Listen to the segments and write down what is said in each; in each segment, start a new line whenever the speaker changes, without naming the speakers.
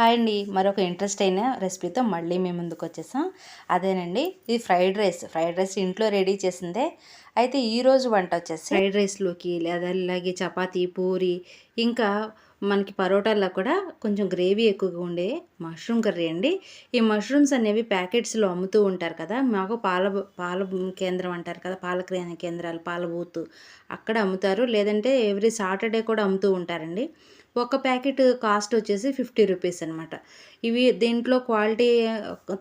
Hi అండి. మరొక interest అయిన రెసిపీతో మళ్ళీ మేము ముందుకు వచ్చేసాం. అదేనండి ఇది ఫ్రైడ్ రైస్ ఫ్రైడ్ రైస్ ఇంట్లో రెడీ చేసిందే. అయితే ఈరోజు వంట వచ్చేసి ఫ్రైడ్ రైస్లోకి లేదా అలాగే చపాతీ పూరి ఇంకా మనకి పరోటాల్లో కూడా కొంచెం గ్రేవీ ఎక్కువగా ఉండే మష్రూమ్ కర్రీ అండి. ఈ మష్రూమ్స్ అనేవి ప్యాకెట్స్లో అమ్ముతూ ఉంటారు కదా మాకు పాల పాల కేంద్రం అంటారు కదా పాల కేంద్రాలు పాల బూత్ అక్కడ అమ్ముతారు. లేదంటే ఎవ్రీ సాటర్డే కూడా అమ్ముతూ ఉంటారండి. ఒక ప్యాకెట్ కాస్ట్ వచ్చేసి ఫిఫ్టీ రూపీస్ అనమాట ఇవి దీంట్లో క్వాలిటీ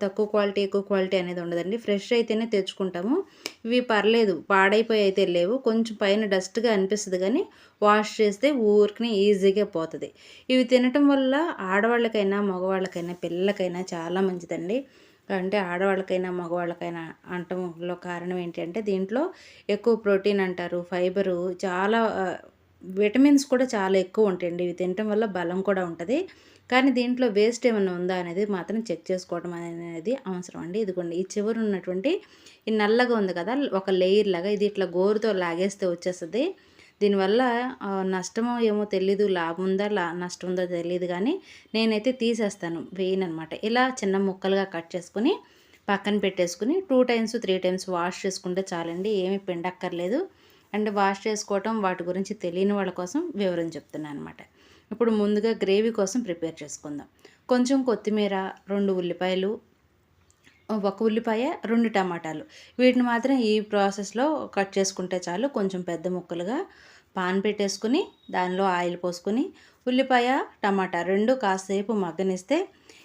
తక్కువ క్వాలిటీ ఎక్కువ క్వాలిటీ అనేది ఉండదండి. ఫ్రెష్ అయితేనే తెచ్చుకుంటాము. ఇవి పర్లేదు పాడైపోయి అయితే లేవు. కొంచెం పైన డస్ట్గా అనిపిస్తుంది కానీ వాష్ చేస్తే ఊరికి ఈజీగా పోతుంది. ఇవి తినటం వల్ల ఆడవాళ్ళకైనా మగవాళ్ళకైనా పిల్లలకైనా చాలా మంచిదండి. అంటే ఆడవాళ్ళకైనా మగవాళ్ళకైనా అంటంలో కారణం ఏంటంటే దీంట్లో ఎక్కువ ప్రోటీన్ అంటారు ఫైబరు చాలా విటమిన్స్ కూడా చాలా ఎక్కువ ఉంటాయండి. ఇవి తినటం వల్ల బలం కూడా ఉంటుంది. కానీ దీంట్లో వేస్ట్ ఏమైనా ఉందా అనేది మాత్రం చెక్ చేసుకోవడం అనేది అవసరం అండి. ఇదిగోండి ఈ చివరి ఉన్నటువంటి ఈ నల్లగా ఉంది కదా ఒక లేయర్ లాగా ఇది ఇట్లా గోరుతో లాగేస్తే వచ్చేస్తుంది. దీనివల్ల నష్టమో ఏమో తెలీదు లాభం ఉందా లా నష్టం ఉందో తెలియదు కానీ నేనైతే తీసేస్తాను. వేయనమాట అనమాట ఇలా చిన్న ముక్కలుగా కట్ చేసుకుని పక్కన పెట్టేసుకుని two times three times wash చేసుకుంటే చాలండి. ఏమీ పిండక్కర్లేదు. అండ్ వాష్ చేసుకోవటం వాటి గురించి తెలియని వాళ్ళ కోసం వివరం చెప్తున్నాను అనమాట ఇప్పుడు ముందుగా గ్రేవీ కోసం ప్రిపేర్ చేసుకుందాం. కొంచెం కొత్తిమీర రెండు ఉల్లిపాయలు ఒక ఉల్లిపాయ రెండు టమాటాలు. వీటిని మాత్రం ఈ ప్రాసెస్లో కట్ చేసుకుంటే చాలు కొంచెం పెద్ద ముక్కలుగా పాన్ పెట్టేసుకుని దానిలో ఆయిల్ పోసుకొని ఉల్లిపాయ టమాటా రెండు కాసేపు మగ్గనిస్తే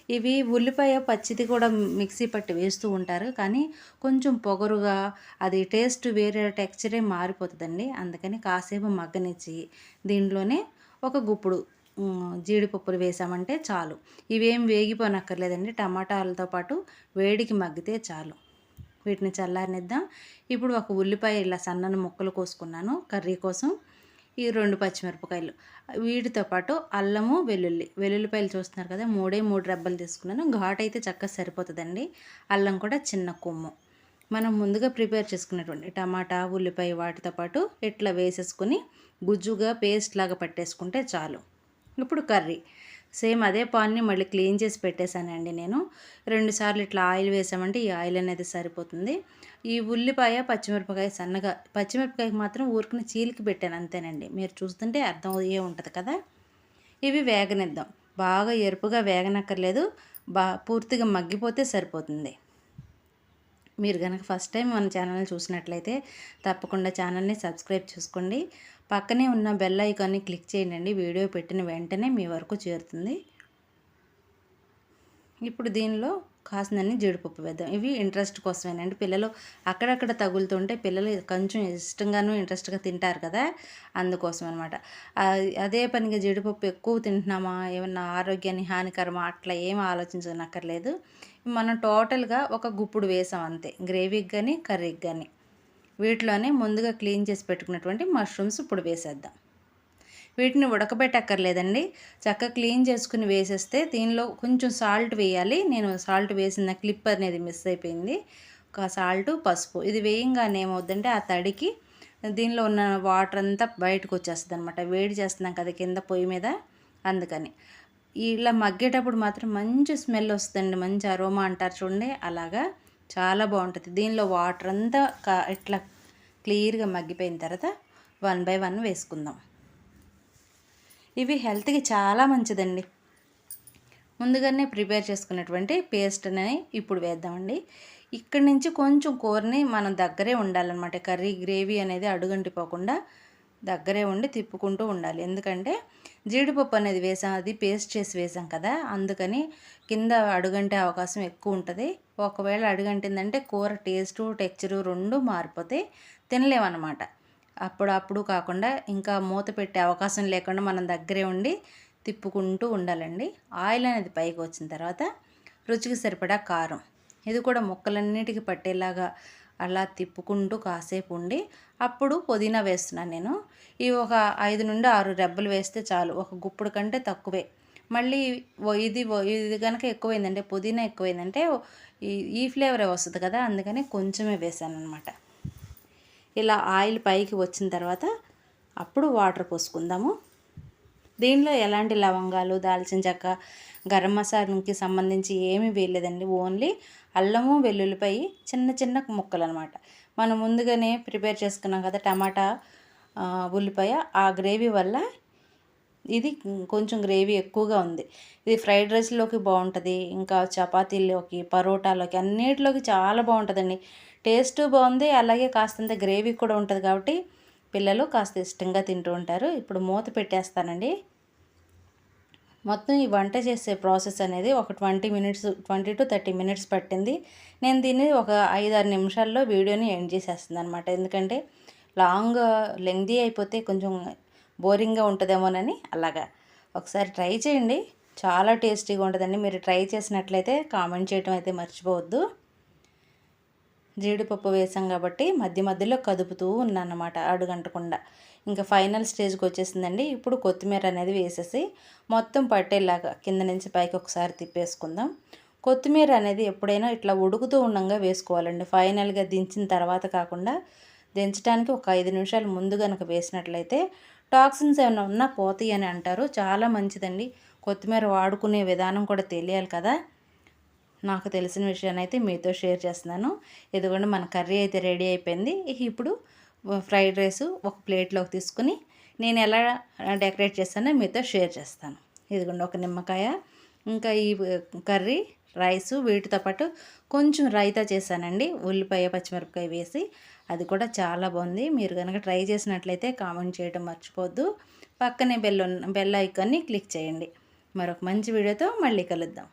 ఇవి ఉల్లిపాయ పచ్చిది కూడా మిక్సీ పట్టి వేస్తూ ఉంటారు కానీ కొంచెం పొగరుగా అది టేస్ట్ వేరే టెక్చరే మారిపోతుందండి. అందుకని కాసేపు మగ్గనిచ్చి దీంట్లోనే ఒక గుప్పుడు జీడిపప్పులు వేసామంటే చాలు. ఇవేం వేగిపోనక్కర్లేదండి టమాటాలతో పాటు వేడికి మగ్గితే చాలు. వీటిని చల్లారనిద్దాం. ఇప్పుడు ఒక ఉల్లిపాయ ఇలా సన్నని ముక్కలు కోసుకున్నాను. కర్రీ కోసం ఈ రెండు పచ్చిమిరపకాయలు. వీటితో పాటు అల్లము వెల్లుల్లి. వెల్లుల్లిపాయలు చూస్తున్నారు కదా మూడే మూడు రెబ్బలు తీసుకున్నాను. ఘాట్ అయితే చక్కగా సరిపోతుందండి. అల్లం కూడా చిన్న కొమ్ము. మనం ముందుగా ప్రిపేర్ చేసుకున్నటువంటి టమాటా ఉల్లిపాయ వాటితో పాటు ఇట్లా వేసేసుకుని గుజ్జుగా పేస్ట్ లాగా పట్టేసుకుంటే చాలు. ఇప్పుడు కర్రీ. సేమ్ అదే పాన్ని మళ్ళీ క్లీన్ చేసి పెట్టేశానండి నేను. రెండుసార్లు ఇట్లా ఆయిల్ వేసామంటే ఈ ఆయిల్ అనేది సరిపోతుంది. ఈ ఉల్లిపాయ పచ్చిమిరపకాయ సన్నగా పచ్చిమిరపకాయకి మాత్రం ఊరికి చీలికి పెట్టాను అంతేనండి. మీరు చూస్తుంటే అర్థం అయ్యే ఉంటుంది కదా? ఇవి వేగనిద్దాం. బాగా ఎరుపుగా వేగనక్కర్లేదు. బా పూర్తిగా మగ్గిపోతే సరిపోతుంది. మీరు కనుక ఫస్ట్ టైం మన ఛానల్ని చూసినట్లయితే తప్పకుండా ఛానల్ని సబ్స్క్రైబ్ చేసుకోండి. పక్కనే ఉన్న బెల్ ఐకాన్ని క్లిక్ చేయండి. వీడియో పెట్టిన వెంటనే మీ వరకు చేరుతుంది. ఇప్పుడు దీనిలో కాసినన్ని జీడిపప్పు వేద్దాం. ఇవి ఇంట్రెస్ట్ కోసమేనండి. పిల్లలు అక్కడక్కడ తగులుతుంటే పిల్లలు కొంచెం ఇష్టంగాను ఇంట్రెస్ట్గా తింటారు కదా అందుకోసం అనమాట అదే పనిగా జీడిపప్పు ఎక్కువ తింటున్నామా? ఏమన్నా ఆరోగ్యాన్ని హానికరమా? అట్లా ఏం ఆలోచించనక్కర్లేదు. మనం టోటల్గా ఒక గుప్పుడు వేసాం అంతే. గ్రేవీకి కానీ కర్రీకి కానీ వీటిలోనే ముందుగా క్లీన్ చేసి పెట్టుకున్నటువంటి మష్రూమ్స్ ఇప్పుడు వేసేద్దాం. వీటిని ఉడకబెట్టక్కర్లేదండి. చక్కగా క్లీన్ చేసుకుని వేసేస్తే దీనిలో కొంచెం సాల్ట్ వేయాలి. నేను సాల్ట్ వేసిన క్లిప్ అనేది మిస్ అయిపోయింది. ఒక సాల్ట్ పసుపు. ఇది వేయంగానే ఏమవుద్దంటే ఆ తడికి దీనిలో ఉన్న వాటర్ అంతా బయటకు వచ్చేస్తుంది అనమాట వేడి చేస్తున్నాం కదా కింద పొయ్యి మీద. అందుకని. ఇలా మగ్గేటప్పుడు మాత్రం మంచి స్మెల్ వస్తుందండి. మంచి అరోమా అంటారు చూడండి. అలాగా చాలా బాగుంటుంది. దీనిలో వాటర్ అంతా ఇట్లా క్లియర్గా మగ్గిపోయిన తర్వాత వన్ బై వన్ వేసుకుందాం. ఇవి హెల్త్కి చాలా మంచిదండి. ముందుగానే ప్రిపేర్ చేసుకున్నటువంటి పేస్ట్ని ఇప్పుడు వేద్దామండి. ఇక్కడి నుంచి కొంచెం కూరని మనం దగ్గరే ఉండాలన్నమాట. కర్రీ గ్రేవీ అనేది అడుగంటిపోకుండా దగ్గరే ఉండి తిప్పుకుంటూ ఉండాలి. ఎందుకంటే జీడిపప్పు అనేది వేసాం అది పేస్ట్ చేసి వేసాం కదా అందుకని కింద అడుగంటే అవకాశం ఎక్కువ ఉంటుంది. ఒకవేళ అడుగంటిందంటే కూర టేస్టు టెక్చరు రెండు మారిపోతాయి తినలేమన్నమాట. అప్పుడప్పుడు కాకుండా ఇంకా మూత పెట్టే అవకాశం లేకుండా మనం దగ్గరే ఉండి తిప్పుకుంటూ ఉండాలండి. ఆయిల్ అనేది పైకి వచ్చిన తర్వాత రుచికి సరిపడా కారం. ఇది కూడా ముక్కలన్నిటికి పట్టేలాగా అలా తిప్పుకుంటూ కాసేపు ఉండి అప్పుడు పుదీనా వేస్తున్నాను నేను. ఈ ఒక ఐదు నుండి ఆరు రెబ్బలు వేస్తే చాలు. ఒక గుప్పుడు కంటే తక్కువే. మళ్ళీ ఇది ఇది కనుక ఎక్కువైందంటే పుదీనా ఎక్కువైందంటే ఈ ఫ్లేవరే వస్తుంది కదా అందుకని కొంచెమే వేసాను అనమాట ఇలా ఆయిల్ పైకి వచ్చిన తర్వాత అప్పుడు వాటర్ పోసుకుందాము. దీనిలో ఎలాంటి లవంగాలు దాల్చిన చెక్క గరం మసాలాకి సంబంధించి ఏమీ వేయలేదండి. ఓన్లీ అల్లము వెల్లుల్లిపై చిన్న చిన్న ముక్కలు అనమాట మనం ముందుగానే ప్రిపేర్ చేసుకున్నాం కదా టమాటా ఉల్లిపాయ. ఆ గ్రేవీ వల్ల ఇది కొంచెం గ్రేవీ ఎక్కువగా ఉంది. ఇది ఫ్రైడ్ రైస్లోకి బాగుంటుంది ఇంకా చపాతీల్లోకి పరోటాలోకి అన్నిటిలోకి చాలా బాగుంటుందండి. టేస్ట్ బాగుంది అలాగే కాస్తంత గ్రేవీ కూడా ఉంటుంది కాబట్టి పిల్లలు కాస్త ఇష్టంగా తింటూ ఉంటారు. ఇప్పుడు మూత పెట్టేస్తానండి. మొత్తం ఈ వంట చేసే ప్రాసెస్ అనేది ఒక twenty minutes twenty to thirty minutes పట్టింది. నేను దీన్ని ఒక ఐదారు నిమిషాల్లో వీడియోని ఎండ్ చేసేస్తుంది అనమాట ఎందుకంటే లాంగ్ లెంగ్దీ అయిపోతే కొంచెం బోరింగ్గా ఉంటుందేమోనని అలాగా. ఒకసారి ట్రై చేయండి. చాలా టేస్టీగా ఉంటుందండి. మీరు ట్రై చేసినట్లయితే కామెంట్ చేయడం అయితే మర్చిపోవద్దు. జీడిపప్పు వేసాం కాబట్టి మధ్య మధ్యలో కదుపుతూ ఉన్నానమాట అడుగంటకుండా. ఇంకా ఫైనల్ స్టేజ్కి వచ్చేసిందండి. ఇప్పుడు కొత్తిమీర అనేది వేసేసి మొత్తం పట్టేలాగా కింద నుంచి పైకి ఒకసారి తిప్పేసుకుందాం. కొత్తిమీర అనేది ఎప్పుడైనా ఇట్లా ఉడుకుతూ ఉండంగా వేసుకోవాలండి. ఫైనల్గా దించిన తర్వాత కాకుండా దించడానికి ఒక ఐదు నిమిషాలు ముందు కనుక వేసినట్లయితే టాక్సిన్స్ ఏమైనా ఉన్నా పోతాయి అని అంటారు. చాలా మంచిదండి. కొత్తిమీర వాడుకునే విధానం కూడా తెలియాలి కదా. నాకు తెలిసిన విషయాన్ని అయితే మీతో షేర్ చేస్తున్నాను. ఇదిగోండి మన కర్రీ అయితే రెడీ అయిపోయింది. ఇప్పుడు ఫ్రైడ్ రైస్ ఒక ప్లేట్లోకి తీసుకుని నేను ఎలా డెకరేట్ చేస్తానో మీతో షేర్ చేస్తాను. ఇదిగోండి ఒక నిమ్మకాయ ఇంకా ఈ కర్రీ రైసు వీటితో పాటు కొంచెం రైతా చేశానండి. ఉల్లిపాయ పచ్చిమిరపకాయ వేసి అది కూడా చాలా బాగుంది. మీరు కనుక ట్రై చేసినట్లయితే కామెంట్ చేయడం మర్చిపోద్దు పక్కనే బెల్ బెల్ ఐకాన్ని క్లిక్ చేయండి. మరొక మంచి వీడియోతో మళ్ళీ కలుద్దాం.